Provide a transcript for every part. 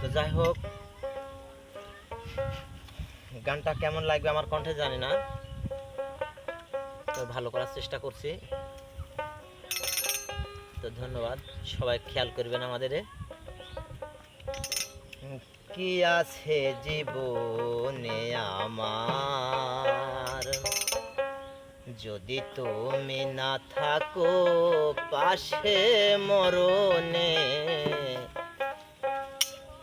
তো যাই হোক, গানটা কেমন লাগবে আমার কণ্ঠে জানি না, তো ভালো করার চেষ্টা করছি। তো ধন্যবাদ, সবাই খেয়াল করবেন আমাদের কি আছে জীবনে আমার? যদি তুমি না থাকো পাশে মরণে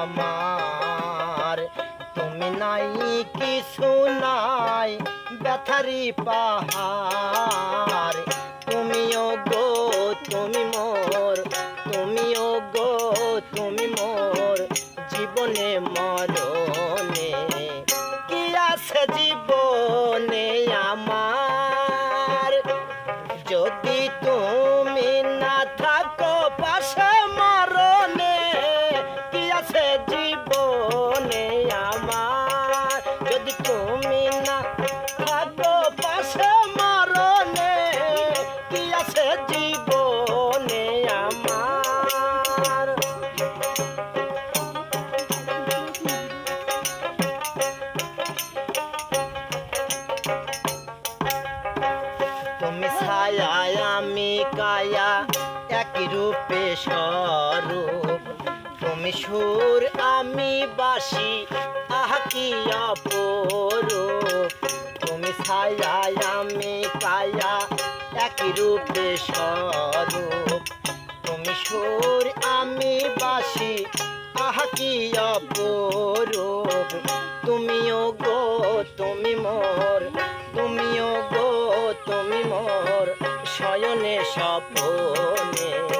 আমার। তুমি নাই, কিছু নাই, ব্যথারি পাহাড়। তুমিও গো, তুমি মোর, তুমিও গো, তুমি মোর জীবনে মরণে। কি আছে জীবনে আমার? কায়া একই রূপে স্বরূপ। তুমি সুর, আমি বাসি আহা কি অপরূপ। তুমি ছায়া আমি কায়া একই রূপে স্বরূপ। তুমি সুর, আমি বাসি আহা কি অপরূপ। তুমিও গো জীবন